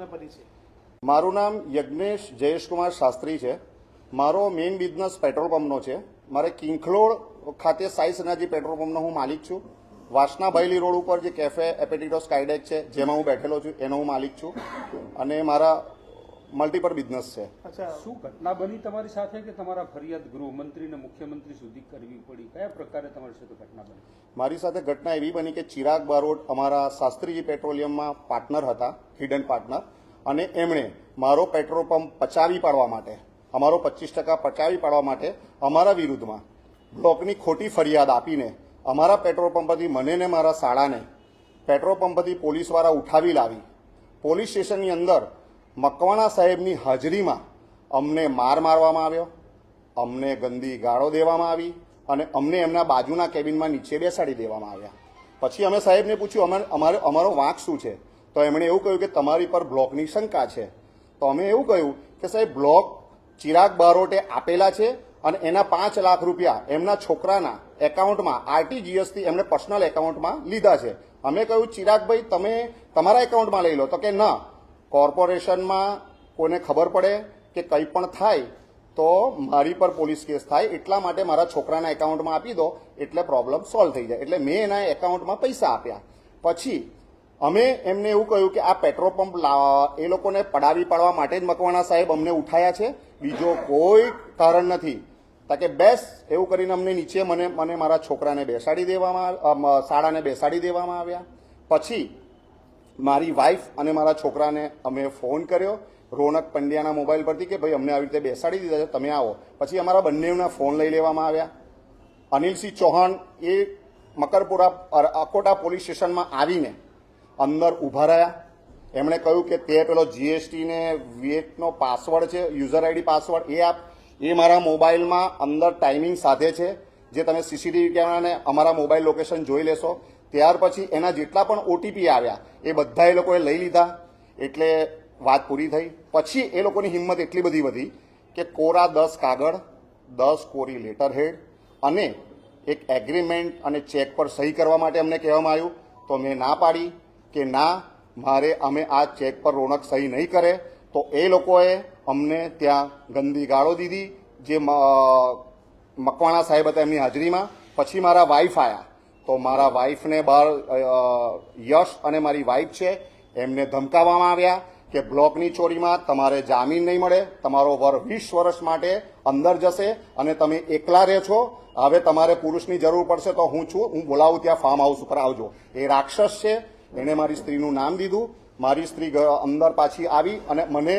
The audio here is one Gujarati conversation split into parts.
તમને પરિચય મારું નામ યજ્ઞેશ જયેશકુમાર શાસ્ત્રી છે. મારો મેઇન બિઝનેસ પેટ્રોલ પંપનો છે. મારે કિંખલોડ ખાતે સાઈ સનાજી પેટ્રોલ પંપનો હું માલિક છું. વાસના ભૈલી રોડ ઉપર જે કેફે એપેટિટો સ્કાયડેક છે, જેમાં હું બેઠેલો છું, એનો હું માલિક છું. અને મારા મલ્ટીપલ બિઝનેસ છે. અચ્છા શું ઘટના બની તમારી સાથે કે તમારા ફરિયાદ ગૃહમંત્રી અને મુખ્યમંત્રી સુધી કરવી પડી? કયા પ્રકારે તમારી સાથે ઘટના બની? મારી સાથે ઘટના એવી બની કે ચિરાગ બારોટ અમારા શાસ્ત્રીજી પેટ્રોલિયમમાં પાર્ટનર હતા હિડન પાર્ટનર અને એમણે મારો પેટ્રોલ પંપ પચાવી પાડવા માટે અમારો પચીસ ટકા પચાવી પાડવા માટે અમારા વિરુદ્ધમાં બ્લોકની ખોટી ફરિયાદ આપીને અમારા પેટ્રોલ પંપથી પરથી મને ને મારા શાળાને પેટ્રોલ પંપથી પરથી પોલીસવાળા ઉઠાવી લાવી. પોલીસ સ્ટેશનની અંદર મકવાણા સાહેબની હાજરીમાં અમને માર મારવામાં આવ્યો, અમને ગંદી ગાળો દેવામાં આવી અને અમને એમના બાજુના કેબિનમાં નીચે બેસાડી દેવામાં આવ્યા. પછી અમે સાહેબને પૂછ્યું, અમારે અમારે, અમારો વાંક શું છે? તો એમણે એવું કહ્યું કે, તમારી પર બ્લોકની શંકા છે. તો અમે એવું કહ્યું કે, સાહેબ, બ્લોક ચિરાગ બારોટે આપેલા છે અને એના પાંચ લાખ રૂપિયા એમના છોકરાના એકાઉન્ટમાં, આરટીજીએસથી એમણે પર્સનલ એકાઉન્ટમાં લીધા છે. અમે કહ્યું, ચિરાગભાઈ, તમે તમારા એકાઉન્ટમાં લઈ લો. તો કે, ના કોર્પોરેશનમાં કોઈને ખબર પડે કે કંઈ પણ થાય, તો મારી પર પોલીસ કેસ થાય, એટલા માટે મારા છોકરાના એકાઉન્ટમાં આપી દો, એટલે પ્રોબ્લેમ સોલ્વ થઈ જાય. એટલે મેં એના એકાઉન્ટમાં પૈસા આપ્યા. પછી અમે એમને એવું કહ્યું કે આ પેટ્રોલ પંપ એ લોકોને પડાવી પાડવા માટે જ મકવાણા સાહેબ અમને ઉઠાયા છે. બીજો કોઈ કારણ નથી. તાકે બેસ, એવું કરીને અમને નીચે મને મને મારા છોકરાને બેસાડી દેવામાં શાળાને બેસાડી દેવામાં આવ્યા. પછી મારી વાઈફ અને મારા છોકરાને અમે ફોન કર્યો રોનક પંડ્યાના મોબાઈલ પરથી કે ભાઈ, અમને આવી રીતે બેસાડી દીધા છે, તમે આવો. પછી અમારા બંનેના ફોન લઈ લેવામાં આવ્યા. અનિલસિંહ ચૌહાણ એ મકરપુરા અકોટા પોલીસ સ્ટેશનમાં આવીને અંદર ઊભા રહ્યા. એમણે કહ્યું કે તે પેલો જીએસટીને વીએટનો પાસવર્ડ છે યુઝર આઈડી પાસવર્ડ એ આપ, એ મારા મોબાઈલમાં અંદર ટાઈમિંગ સાથે છે. જે તમે સીસીટીવી કેમેરાને અમારા મોબાઈલ લોકેશન જોઈ લેશો ત્યાર પછી એના જેટલા પણ ઓટીપી આવ્યા, એ બધા એ લોકોએ લઈ લીધા, એટલે વાત પૂરી થઈ. પછી એ લોકોની હિંમત એટલી બધી વધી કે કોરા દસ કાગળ, દસ કોરી લેટર હેડ અને એક એગ્રીમેન્ટ અને ચેક પર સહી કરવા માટે અમને કહેવામાં આવ્યું. તો મેં ના પાડી કે ના, મારે અમે આ ચેક પર રોનક સહી નહીં કરે. તો એ લોકોએ અમને ત્યાં ગંદી ગાળો દીધી, જે મકવાણા સાહેબ હતા એમની હાજરીમાં. પછી મારા વાઈફ આવ્યા તો મારા વાઈફને બહાર યશ અને મારી વાઈફ છે, એમને ધમકાવવામાં આવ્યા કે બ્લોકની ચોરીમાં તમારે જામીન નહીં મળે, તમારો વર વીસ વર્ષ માટે અંદર જશે અને તમે એકલા રહે છો. હવે તમારે પુરુષની જરૂર પડશે તો હું છું, હું બોલાવું ત્યાં ફાર્મ હાઉસ ઉપર આવજો. એ રાક્ષસ છે, એણે મારી સ્ત્રીનું નામ દીધું. મારી સ્ત્રી અંદર પાછી આવી અને મને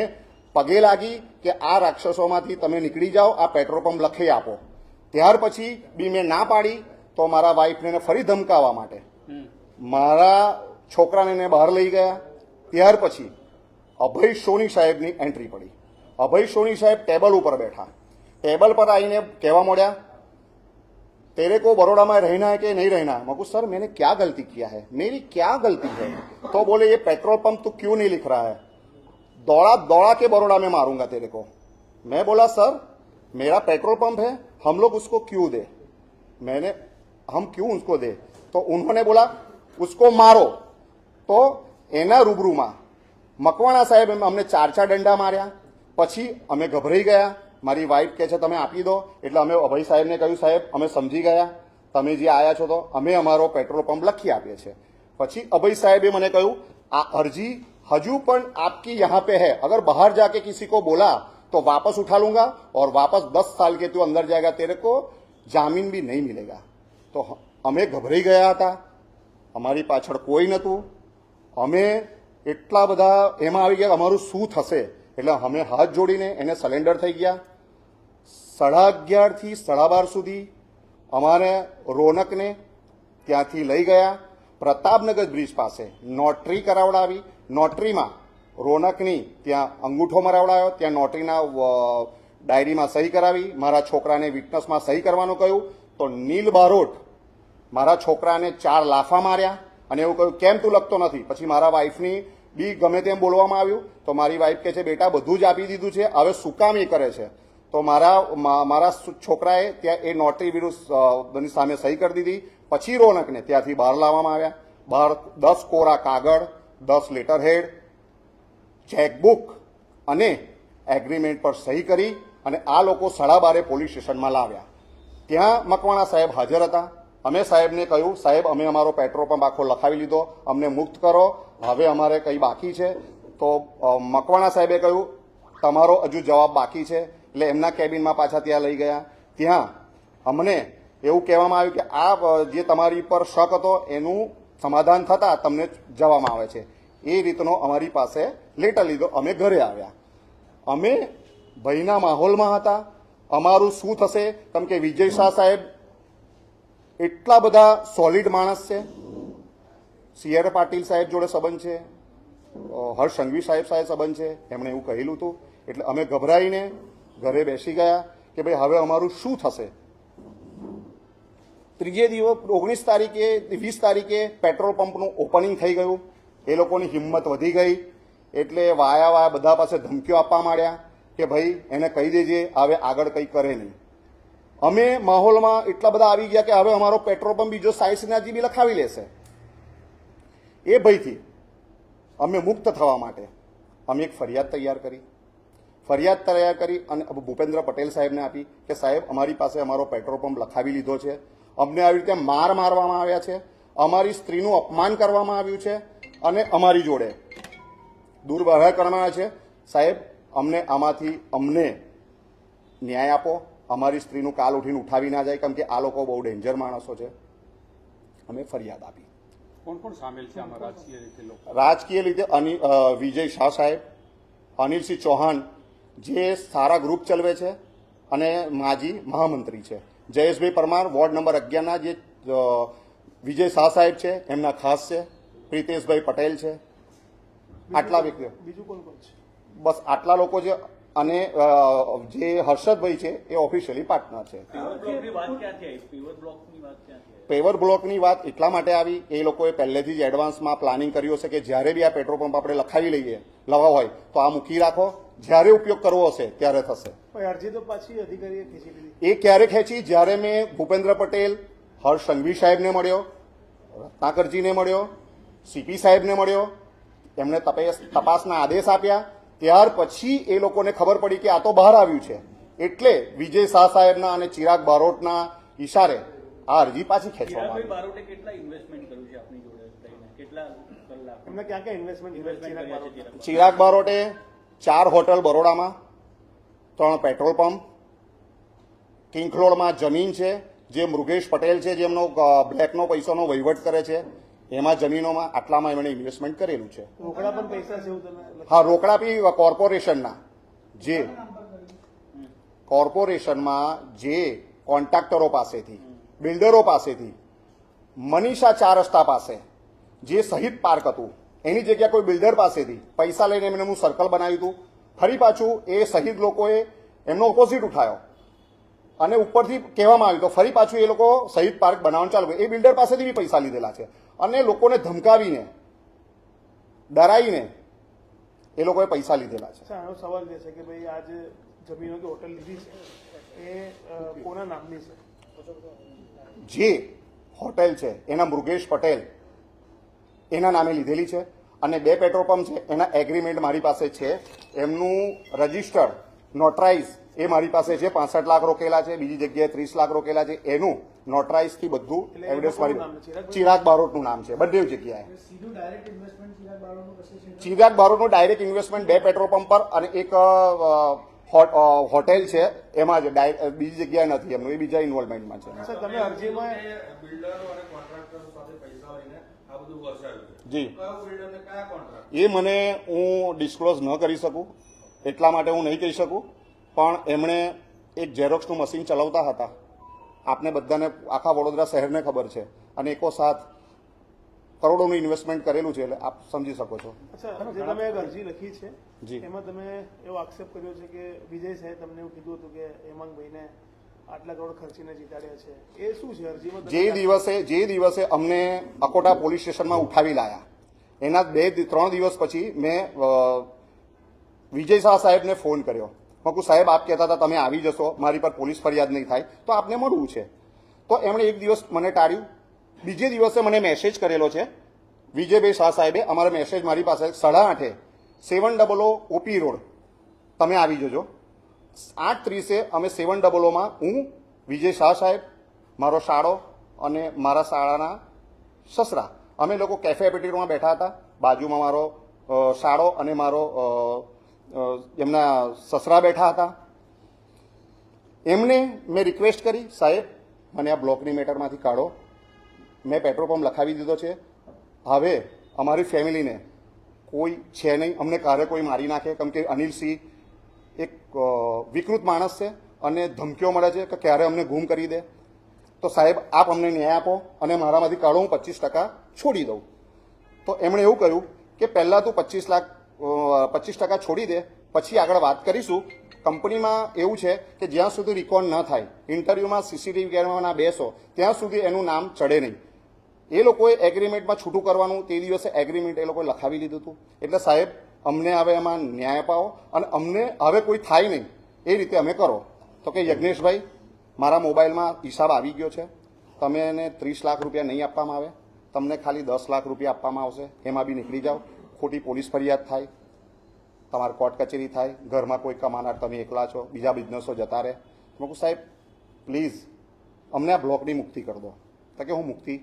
પગે લાગી કે આ રાક્ષસોમાંથી તમે નીકળી જાઓ, આ પેટ્રોલ પંપ લખી આપો. ત્યાર પછી બી મેં ના પાડી તો મારા વાઈફને એને ફરી ધમકાવવા માટે મારા છોકરાને એને બહાર લઈ ગયા ત્યાર પછી અભય સોની સાહેબની એન્ટ્રી પડી અભય સોની સાહેબ ટેબલ ઉપર બેઠા ટેબલ પર આવીને કહેવા મળ્યા तेरे को बड़ोड़ा में रहना है कि नहीं रहना है मकू सर मैंने क्या गलती किया है मेरी क्या गलती है तो बोले ये पेट्रोल पंप तू क्यों नहीं लिख रहा है दौड़ा दौड़ा के बड़ोड़ा में मारूंगा तेरे को मैं बोला सर मेरा पेट्रोल पंप है हम लोग उसको क्यों दे मैंने हम क्यों उसको दे तो उन्होंने बोला उसको मारो તો એના રૂબરૂમાં મકવાણા સાહેબ એમ અમને ચાર ચાર દંડા માર્યા પછી અમે ગભરાઈ ગયા મારી વાઈફ કહે છે તમે આપી દો એટલે અમે અભય સાહેબને કહ્યું સાહેબ અમે સમજી ગયા તમે જે આયા છો તો અમે અમારો પેટ્રોલ પંપ લખી આપીએ છીએ પછી અભય સાહેબે મને કહ્યું આ અરજી હજુ પણ આપકી યહાં पे है अगर बाहर जाके किसी को बोला तो वापस उठा लूंगा और वापस दस साल के तू अंदर जाएगा तेरे को जामीन भी नहीं मिलेगा તો અમે ગભરાઈ ગયા હતા. અમારી પાછળ કોઈ નહોતું. અમે એટલા બધા એમાં આવી ગયા અમારું શું થશે? એટલે અમે હાથ જોડીને એને સરેન્ડર થઈ ગયા. સાડા અગિયારથી સાડા બાર સુધી અમારે રોનકને ત્યાંથી લઈ ગયા. પ્રતાપનગર બ્રિજ પાસે નોટરી કરાવડાવી. નોટરીમાં રોનકની ત્યાં અંગૂઠો મરાવડાયો. ત્યાં નોટરીના ડાયરીમાં સહી કરાવી. મારા છોકરાને વિટનસમાં સહી કરવાનું કહ્યું. તો નીલ બારોટ મારા છોકરાને ચાર લાફા માર્યા અને એવું કહ્યું, કેમ તું લખતો નથી? પછી મારા વાઈફની બી ગમે તેમ બોલવામાં આવ્યું, તો મારી વાઈફ કહે છે, બેટા, બધું જ આપી દીધું છે, હવે શું કરે છે? તો મારા મારા છોકરાએ ત્યાં એ નોટરી વિરુદ્ધ સામે સહી કરી દીધી, પછી રોનકને ત્યાંથી બહાર લાવવામાં આવ્યા. બહાર દસ કોરા કાગળ, દસ લેટર હેડ ચેકબુક અને એગ્રીમેન્ટ પર સહી કરી અને આ લોકો સાડા બારે પોલીસ સ્ટેશનમાં લાવ્યા. ત્યાં મકવાણા સાહેબ હાજર હતા. અમે સાહેબને કહ્યું, સાહેબ, અમે અમારો પેટ્રોલ પંપ આખો લખાવી લીધો, અમને મુક્ત કરો. હવે અમારે કંઈ બાકી છે. તો મકવાણા સાહેબે કહ્યું, તમારો હજુ જવાબ બાકી છે. એટલે એમના કેબિનમાં પાછા ત્યાં લઈ ગયા. ત્યાં અમને એવું કહેવામાં આવ્યું કે, આ જે તમારી પર શક હતો, એનું સમાધાન થતાં તમને જવામાં આવે છે. એ રીતનો અમારી પાસે લેટર લીધો. અમે ઘરે આવ્યા. અમે ભયના માહોલમાં હતા. અમારું શું થશે? કેમ કે વિજય શાહ સાહેબ એટલા બધા સોલિડ માણસ છે. સી પાટીલ સાહેબ જોડે સંબંધ છે. હર્ષ સંઘવી સાહેબ સાહેબ સંબંધ છે. એમણે એવું કહેલું હતું. એટલે અમે ગભરાઈને ઘરે બેસી ગયા કે ભાઈ, હવે અમારું શું થશે? ત્રીજે દિવસ, ઓગણીસ તારીખે, વીસ તારીખે પેટ્રોલ પંપનું ઓપનિંગ થઈ ગયું. એ લોકોની હિંમત વધી ગઈ. એટલે વાયા વાયા બધા પાસે ધમકીઓ આપવા માંડ્યા કે ભાઈ, એને કહી દેજે, હવે આગળ કંઈ કરે નહીં. અમે માહોલમાં એટલા બધા આવી ગયા કે હવે અમારો પેટ્રોલ પંપ બીજો સાઈસના બી લખાવી લેશે. એ ભયથી અમે મુક્ત થવા માટે અમે એક ફરિયાદ તૈયાર કરી. ફરિયાદ તૈયાર કરી અને ભૂપેન્દ્ર પટેલ સાહેબને આપી કે સાહેબ, અમારી પાસે અમારો પેટ્રોલ પંપ લખાવી લીધો છે. અમને આવી રીતે માર મારવામાં આવ્યા છે. અમારી સ્ત્રીનું અપમાન કરવામાં આવ્યું છે અને અમારી જોડે દુર્વ્યવહાર આવ્યા છે. સાહેબ, અમને આમાંથી અમને ન્યાય આપો. અમારી સ્ત્રીનું કાલ ઉઠીને ઉઠાવી ના જાય કેમ કે આ લોકો બહુ ડેન્જર માણસો છે. અમે ફરિયાદ આપી. કોણ કોણ સામેલ છે આમાં રાજકીય રીતે લોકો? રાજકીય રીતે અનિલ વિજય શાહ સાહેબ અનિલસિંહ ચૌહાણ જે સારા ગ્રુપ ચલવે છે અને માજી મહામંત્રી છે. જયેશભાઈ પરમાર વોર્ડ નંબર અગિયારના જે વિજય શાહ સાહેબ છે એમના ખાસ છે. પ્રિતેશભાઈ પટેલ છે. આટલા વ્યક્તિઓ. બીજું કોણ કોણ છે? બસ આટલા લોકો છે અને જે હર્ષદભાઈ છે એ ઓફિશિયલી પાર્ટનર છે. પીવર બ્લોકની વાત એટલા માટે આવી એ લોકોએ પહેલેથી જ એડવાન્સમાં પ્લાનિંગ કર્યું હશે કે જ્યારે બી આ પેટ્રોલ પંપ આપણે લખાવી લઈએ લવા હોય તો આ મૂકી રાખો. જ્યારે ઉપયોગ કરવો હશે ત્યારે થશે. પણ અરજી તો પાછી અધિકારીએ ખેંચી એ ક્યારે ખેંચી? જ્યારે મેં ભૂપેન્દ્ર પટેલ હર્ષ સંઘવી સાહેબને મળ્યો રત્નાકરજીને મળ્યો સીપી સાહેબને મળ્યો એમણે તપાસ તપાસના આદેશ આપ્યા ત્યાર પછી એ લોકોને ખબર પડી કે આ તો બહાર આવ્યું છે. એટલે વિજય શાહ સાહેબના અને ચિરાગ બારોટના ઈશારે આ અરજી પાછી ખેંચવામાં આવી. કેટલા ઇન્વેસ્ટમેન્ટ કર્યું છે આપની જોડે કેટલા એમને ક્યાં ક્યાં ઇન્વેસ્ટમેન્ટ ઇન્વેસ્ટમેન્ટ કર્યા કર્યા છે ચિરાગ બારોટે ચાર હોટલ બરોડામાં ત્રણ પેટ્રોલ પંપ કિંખલોડમાં જમીન છે જે મૃગેશ પટેલ છે જેમનો બ્લેકનો પૈસાનો વહીવટ કરે છે. એમાં જમીનોમાં આટલામાં એમણે ઇન્વેસ્ટમેન્ટ કરેલું છે. રોકડા પણ પૈસા છે એવું તમે લખ્યું. હા રોકડા બી કોર્પોરેશનના જે કોર્પોરેશનમાં જે કોન્ટ્રાક્ટરો પાસેથી બિલ્ડરો પાસેથી મનીષા ચાર રસ્તા પાસે જે શહીદ પાર્ક હતું એની જગ્યા કોઈ બિલ્ડર પાસેથી પૈસા લઈને એમને હું સર્કલ બનાવ્યું હતું. ફરી પાછું એ શહીદ લોકોએ એમનો ઓપોઝિટ ઉઠાયો. અને ઉપરથી કહેવામાં આવ્યું તો ફરી પાછું એ લોકો શહીદ પાર્ક બનાવવાનું ચાલુ. એ બિલ્ડર પાસેથી બી પૈસા લીધેલા છે. અને લોકોને ધમકાવીને ડરાવીને એ લોકોએ પૈસા લીધેલા છે. આનો સવાલ એ છે કે ભાઈ આ જે જમીનો કે હોટલ લીધી છે એ કોના નામની છે? જે હોટેલ છે એના મૃગેશ પટેલ એના નામે લીધેલી છે. અને બે પેટ્રોલ પંપ છે એના એગ્રીમેન્ટ મારી પાસે છે. એમનું રજિસ્ટર્ડ નોટરાઇઝ એ મારી પાસે છે પાસઠ લાખ રોકેલા છે બીજી જગ્યાએ ત્રીસ લાખ રોકેલા છે. એનું નોટરાઇઝથી બધું એવિડન્સ મારી કોનું નામ છે? ચિરાગ બારોટનું નામ છે બંને જગ્યાએ. સીધું ડાયરેક્ટ ઇન્વેસ્ટમેન્ટ ચિરાગ બારોટનું ડાયરેક્ટ ઇન્વેસ્ટમેન્ટ બે પેટ્રોલ પંપ પર અને એક હોટેલ છે. એમાં જ બીજી જગ્યાએ નથી એમનું એ બીજા ઇન્વોલ્વમેન્ટમાં છે. તમે અરજીમાં બિલ્ડરો અને કોન્ટ્રાક્ટરો સાથે પૈસા લઈને આ બધું વસાવ્યું છે. જી. કયો બિલ્ડર ને કયા કોન્ટ્રાક્ટ એ મને હું ડિસ્ક્લોઝ ન કરી શકું. એટલા માટે હું નહીં કહી શકું. પણ એમણે એક ઝેરોક્સનું મશીન ચલાવતા હતા. આપને બધાને આખા વડોદરા શહેરને ખબર છે. અને એકો સાથ કરોડોનું ઇન્વેસ્ટમેન્ટ કરેલું છે એટલે આપ સમજી શકો છો. તમે એક અરજી લખી છે જી. એમાં તમે એવો આક્ષેપ કર્યો છે કે વિજય સાહેબ તમને એવું કીધું હતું કે હેમાંગભાઈને આટલા કરોડ ખર્ચીને જીતાડ્યા છે. એ શું છે? અરજીમાં જે દિવસે જે દિવસે અમને અકોટા પોલીસ સ્ટેશનમાં ઉઠાવી લાયા એના બે ત્રણ દિવસ પછી મેં વિજય શાહ સાહેબને ફોન કર્યો. મેં સાહેબ, આપ કહેતા હતા, તમે આવી જશો, મારી પર પોલીસ ફરિયાદ નહીં થાય. તો આપને મળવું છે. તો એમણે એક દિવસ મને ટાળ્યું. બીજે દિવસે મને મેસેજ કરેલો છે. વિજયભાઈ શાહ સાહેબે અમારો મેસેજ મારી પાસે સાડા આઠે, સેવન ડબલ ઓપી રોડ, તમે આવી જજો. આઠ ત્રીસે અમે સેવન ડબલ ઓમાં હું, વિજય શાહ સાહેબ, મારો શાળો અને મારા શાળાના સસરા, અમે લોકો કેફે એપિટેટમાં બેઠા હતા. બાજુમાં મારો શાળો અને મારો એમના સસરા બેઠા હતા. એમને મેં રિક્વેસ્ટ કરી, સાહેબ, મને આ બ્લોકની મેટરમાંથી કાઢો. મેં પેટ્રોલ પંપ લખાવી દીધો છે. હવે અમારી ફેમિલીને કોઈ છે નહીં. અમને કારે કોઈ મારી નાખે. કેમ કે અનિલસિંહ એક વિકૃત માણસ છે અને ધમકીઓ મળે છે કે ક્યારે અમને ગુમ કરી દે. તો સાહેબ, આપ અમને ન્યાય આપો અને મારામાંથી કાઢો. હું પચીસ ટકા છોડી દઉં. તો એમણે એવું કહ્યું કે પહેલાં તું પચીસ લાખ પચીસ ટકા છોડી દે, પછી આગળ વાત કરીશું. કંપનીમાં એવું છે કે જ્યાં સુધી રિકોર્ડ ન થાય, ઇન્ટરવ્યુમાં સીસીટીવી કેમેરામાં બેસો, ત્યાં સુધી એનું નામ ચડે નહીં. એ લોકોએ એગ્રીમેન્ટમાં છૂટું કરવાનું, તે દિવસે એગ્રીમેન્ટ એ લોકોએ લખાવી લીધું હતું. એટલે સાહેબ, અમને હવે એમાં ન્યાય અપાવો અને અમને હવે કોઈ થાય નહીં. એ રીતે અમે કરો. તો કે યજ્ઞેશભાઈ, મારા મોબાઈલમાં હિસાબ આવી ગયો છે. તમે એને ત્રીસ લાખ રૂપિયા નહીં આપવામાં આવે. તમને ખાલી દસ લાખ રૂપિયા આપવામાં આવશે. એમાં બી નીકળી જાઓ. ખોટી પોલીસ ફરિયાદ થાય, તમારે કોર્ટ કચેરી થાય, ઘરમાં કોઈ કમાનાર તમે એકલા છો, બીજા બિઝનેસો જતા રહે. મેં સાહેબ, પ્લીઝ, અમને આ બ્લોકની મુક્તિ કરી દો. તો કે હું મુક્તિ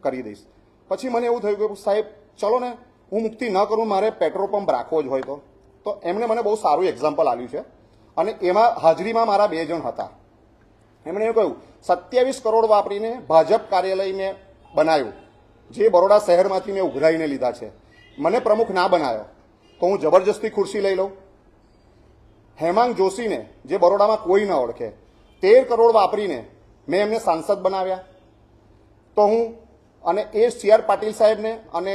કરી દઈશ. પછી મને એવું થયું કે સાહેબ, ચલો ને, હું મુક્તિ ન કરું, મારે પેટ્રોલ પંપ રાખવો જ હોય તો. તો એમણે મને બહુ સારું એક્ઝામ્પલ આપ્યું છે. અને એમાં હાજરીમાં મારા બે જણ હતા. એમણે એવું કહ્યું, સત્યાવીસ કરોડ વાપરીને ભાજપ કાર્યાલય મેં બનાવ્યું. જે બરોડા શહેરમાંથી મેં ઉઘરાઈને લીધા છે. મને પ્રમુખ ના બનાવ્યો તો હું જબરજસ્તી ખુરશી લઈ લઉં. હેમાંગ જોશીને, જે બરોડામાં કોઈ ન ઓળખે, તેર કરોડ વાપરીને મેં એમને સાંસદ બનાવ્યા. તો હું અને એ સી આર પાટીલ સાહેબને અને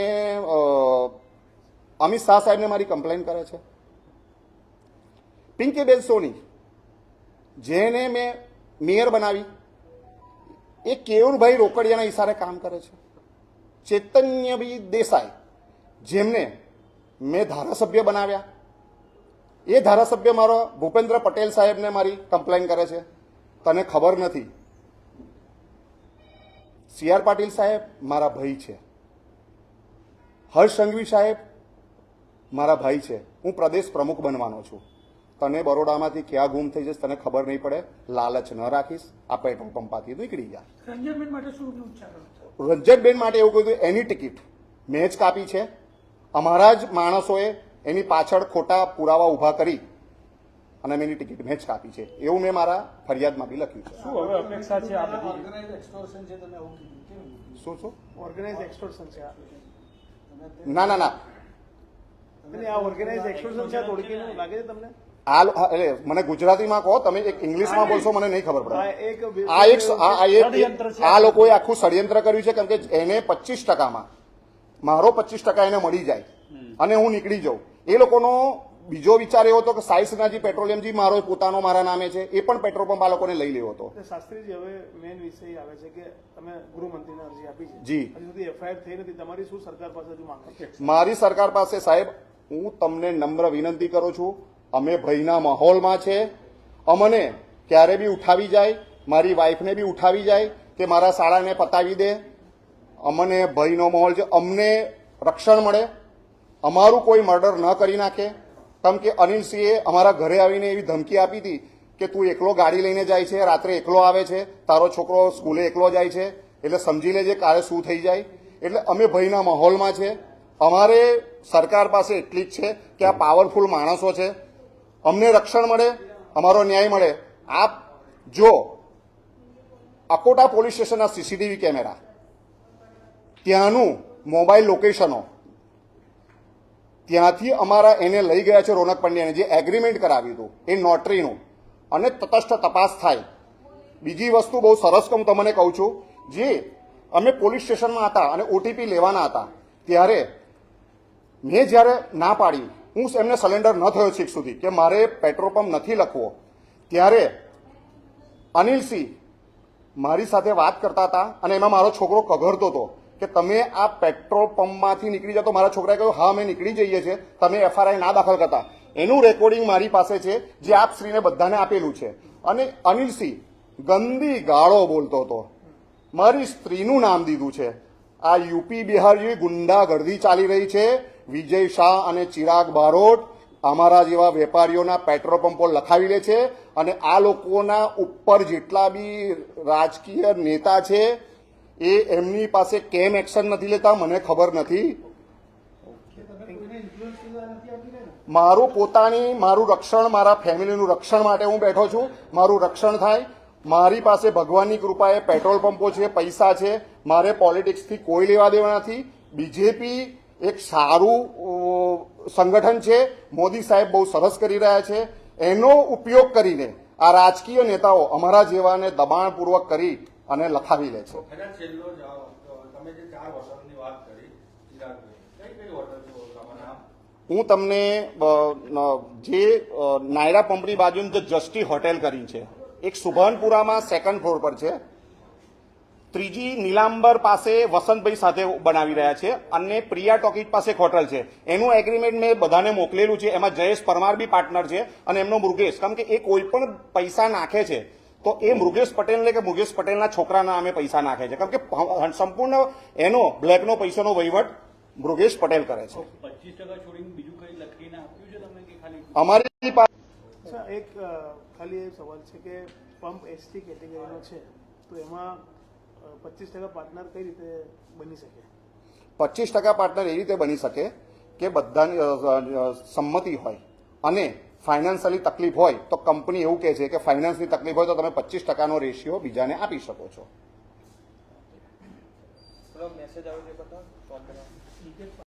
અમિત શાહ સાહેબને મારી કમ્પ્લેન કરે છે. પિંકીબેન સોની, જેને મેં મેયર બનાવી, એ કેયુરભાઈ રોકડિયાના ઇશારે કામ કરે છે. ચૈતન્યભી દેસાઈ જેમને મેં ધારાસભ્ય બનાવ્યા. એ ધારાસભ્ય મારો ભૂપેન્દ્ર પટેલ સાહેબને મારી કમ્પ્લેન કરે છે. તને ખબર નથી. સી આર પાટીલ સાહેબ મારા ભાઈ છે. હર્ષ સંઘવી સાહેબ મારા ભાઈ છે. હું પ્રદેશ પ્રમુખ બનવાનો છું. તને બરોડામાંથી ક્યાં ગુમ થઈ જશે તને ખબર નહીં પડે. લાલચ ન રાખીશ. આ પેટ્રોલ પંપાથી નીકળી જા. રંજનબેન માટે શું રંજનબેન માટે એવું કહ્યું એની ટિકિટ. મેં જ કાપી છે. અમારા જ માણસોએ એની પાછળ ખોટા પુરાવા ઊભા કરી અને મેં એની ટિકિટ મેં જ કાપી છે. એવું મેં મારા ફરિયાદમાં બી લખ્યું છે. શું હવે અપેક્ષા છે આ બધી? ઓર્ગેનાઇઝ એક્સટોર્શન છે તમે આવું કીધું. શું શું? ઓર્ગેનાઇઝ એક્સટોર્શન છે ના ના ના. આ ઓર્ગેનાઇઝ એક્સટોર્શન છે આ લાગે છે તમને? આ એટલે મને ગુજરાતીમાં કહો તમે એક ઇંગ્લિશમાં બોલશો મને નહીં ખબર પડે. આ એક આ આ- આ એક આ લોકોએ આખું ષડયંત્ર કર્યું છે કેમ કે એને પચીસ ટકામાં. મારો પચીસ ટકા એને મળી જાય. અને હું નીકળી જાઉં. એ લોકોનો બીજો વિચાર એવો હતો કે સાઈ સિન્હાજી પેટ્રોલિયમજી મારો પોતાનો મારા નામે છે એ પણ પેટ્રોલ પંપ આ લોકોને લઈ લેવો હતો. શાસ્ત્રીજી હવે મેઇન વિષય આવે છે કે તમે ગૃહમંત્રીને અરજી આપી છે. જી. હજી સુધી એફઆઈઆર થઈ નથી. તમારી શું સરકાર પાસે હજુ માંગ છે? મારી સરકાર પાસે સાહેબ હું તમને નમ્ર વિનંતી કરું છું અમે ભયના માહોલમાં છે. અમને ક્યારે બી ઉઠાવી જાય મારી વાઈફને બી ઉઠાવી જાય કે મારા શાળાને પતાવી દે. અમને ભયનો માહોલ છે. અમને રક્ષણ મળે. અમારું કોઈ મર્ડર ન કરી નાખે. કેમ કે અનિલસિંહે અમારા ઘરે આવીને એવી ધમકી આપી હતી કે તું એકલો ગાડી લઈને જાય છે, રાત્રે એકલો આવે છે, તારો છોકરો સ્કૂલે એકલો જાય છે, એટલે સમજી લેજે કાલે શું થઈ જાય. એટલે અમે ભયના માહોલમાં છે. અમારે સરકાર પાસે એટલી જ છે કે આ પાવરફુલ માણસો છે. અમને રક્ષણ મળે, અમારો ન્યાય મળે. આપ જો, અકોટા પોલીસ સ્ટેશનના સીસીટીવી કેમેરા ત્યાંનું મોબાઈલ લોકેશનો. ત્યાંથી અમારા એને લઈ ગયા છે રોનક પંડ્યાને જે એગ્રીમેન્ટ કરાવ્યું હતું, એ નોટરીનું. અને તટસ્થ તપાસ થાય. બીજી વસ્તુ બહુ સરસ કમ તમને કહું છું, જે અમે પોલીસ સ્ટેશનમાં હતા અને ઓટીપી લેવાના હતા, ત્યારે મેં જ્યારે ના પાડી, હું એમને સલેન્ડર ન થયો છીક સુધી કે મારે પેટ્રોલ પંપ નથી લખવો. ત્યારે અનિલસિંહ મારી સાથે વાત કરતા હતા અને એમાં મારો છોકરો કઘરતો હતો. કે તમે આ પેટ્રોલ પંપમાંથી નીકળી જાઓ. તો મારા છોકરાએ કહ્યું, હા અમે નીકળી જઈએ છીએ. તમે એફઆરઆઈ ના દાખલ કરતા. એનું રેકોર્ડિંગ મારી પાસે છે, જે આપ શ્રીને બધાને આપેલું છે. અને અનિલસિંહ ગંદી ગાળો બોલતો હતો. મારી સ્ત્રીનું નામ દીધું છે. આ યુપી બિહાર જેવી ગુંડાગર્દી ચાલી રહી છે. વિજય શાહ અને ચિરાગ બારોટ અમારા જેવા વેપારીઓના પેટ્રોલ પંપો લખાવી લે છે. અને આ લોકોના ઉપર જેટલા બી રાજકીય નેતા છે એ એમની પાસે કેમ એક્શન નથી લેતા મને ખબર નથી. મારું પોતાની, મારું રક્ષણ, મારા ફેમિલીનું રક્ષણ માટે હું બેઠો છું. મારું રક્ષણ થાય. મારી પાસે ભગવાનની કૃપાએ પેટ્રોલ પંપો છે, પૈસા છે. મારે પોલિટિક્સથી કોઈ લેવા દેવા નથી. બીજેપી એક સારું સંગઠન છે. મોદી સાહેબ બહુ સરસ કરી રહ્યા છે. એનો ઉપયોગ કરીને આ રાજકીય નેતાઓ અમારા જેવાને દબાણપૂર્વક કરી અને લખાવી લે છે. હું તમને જે નાયરા પંપની બાજુની જે જસ્ટી હોટેલ કરી છે એક સુભનપુરામાં સેકન્ડ ફ્લોર પર છે. ત્રીજી નીલાંબર પાસે વસંતભાઈ સાથે બનાવી રહ્યા છે અને પ્રિયા ટોકીજ પાસે એક હોટલ છે. એનું એગ્રીમેન્ટ મેં બધાને મોકલેલું છે. એમાં જયેશ પરમાર બી પાર્ટનર છે અને એમનો મૃગેશ કારણ કે એ કોઈ પણ પૈસા નાખે છે તો એ મૃગેશ પટેલને કે મૃગેશ પટેલના છોકરાના અમે પૈસા નાખે છે. કારણ કે સંપૂર્ણ એનો બ્લેકનો પૈસાનો વહીવટ મૃગેશ પટેલ કરે છે. પચીસ ટકા છોડીને બીજું કંઈ લખીને આપ્યું છે તમને કે ખાલી અમારી પાસે એક ખાલી એ સવાલ છે કે પંપ એસટી કેટેગરીનો છે તો એમાં પચીસ ટકા પાર્ટનર કઈ રીતે બની શકે? પચીસ ટકા પાર્ટનર એ રીતે બની શકે કે બધાની સંમતિ હોય અને ફાઇનાન્શિયલી તકલીફ હોય તો કંપની એવું કહે છે કે ફાઇનાન્સની તકલીફ હોય તો તમે પચીસ ટકાનો રેશિયો બીજાને આપી શકો છો. મેસેજ